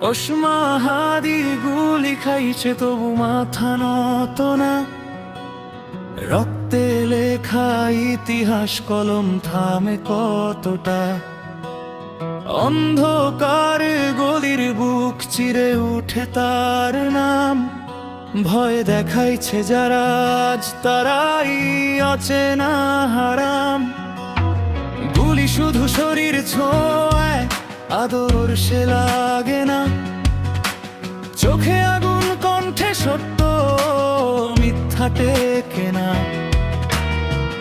অসমাহাদি গুলি খাইছে তবু মাথা নত না। রক্তে লেখা ইতিহাস কলম থামে কতটা। অন্ধকার গলির বুক চিরে উঠে তার নাম। ভয় দেখাইছে যারা আজ তারাই অচেনা হারাম। গুলি শুধু শরীর ছোঁয় আদর সে লাগে না। চোখে আগুন, কণ্ঠে সত্য, মিথ্যা টেকে না।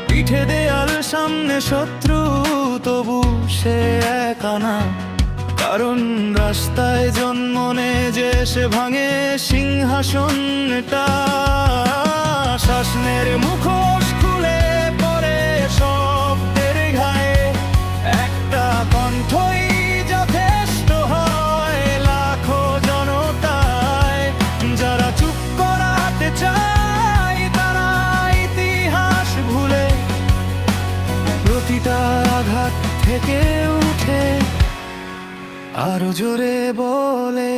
পিঠে দেয়াল, সামনে শত্রু, তবু সে একানা কারণ রাস্তায় জন্ম নে যে সে ভাঙে সিংহাসনটা শাসনের মুখোশ প্রতিটা আঘাত থেকে উঠে আরও জোরে বলে।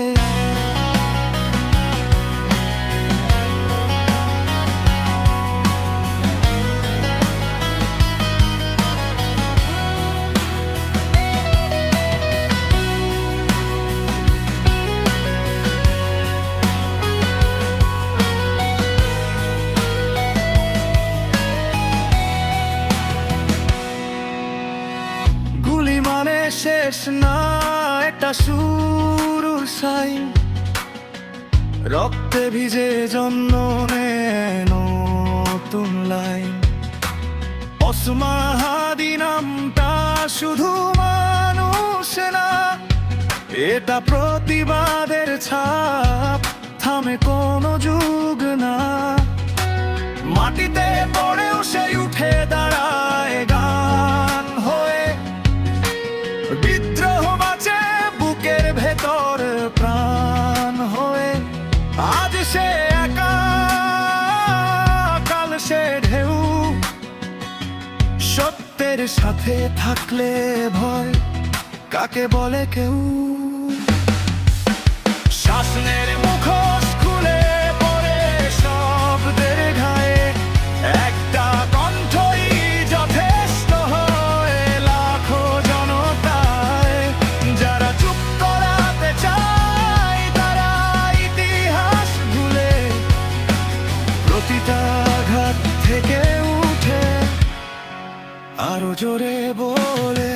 শেষ না, একটা শুরুর সাইন রক্তে ভিজে জন্ম নতুন লাইন। অসমাহাদি নামটা শুধু মানুষ না, এটা প্রতিবাদের ছাপ, থামে কোনো যুগ না। মাটিতে পড়েও সে সে একা কাল সে ঢেউ। সত্যের সাথে থাকলে ভয় কাকে বলে কেউ? জোরে বলে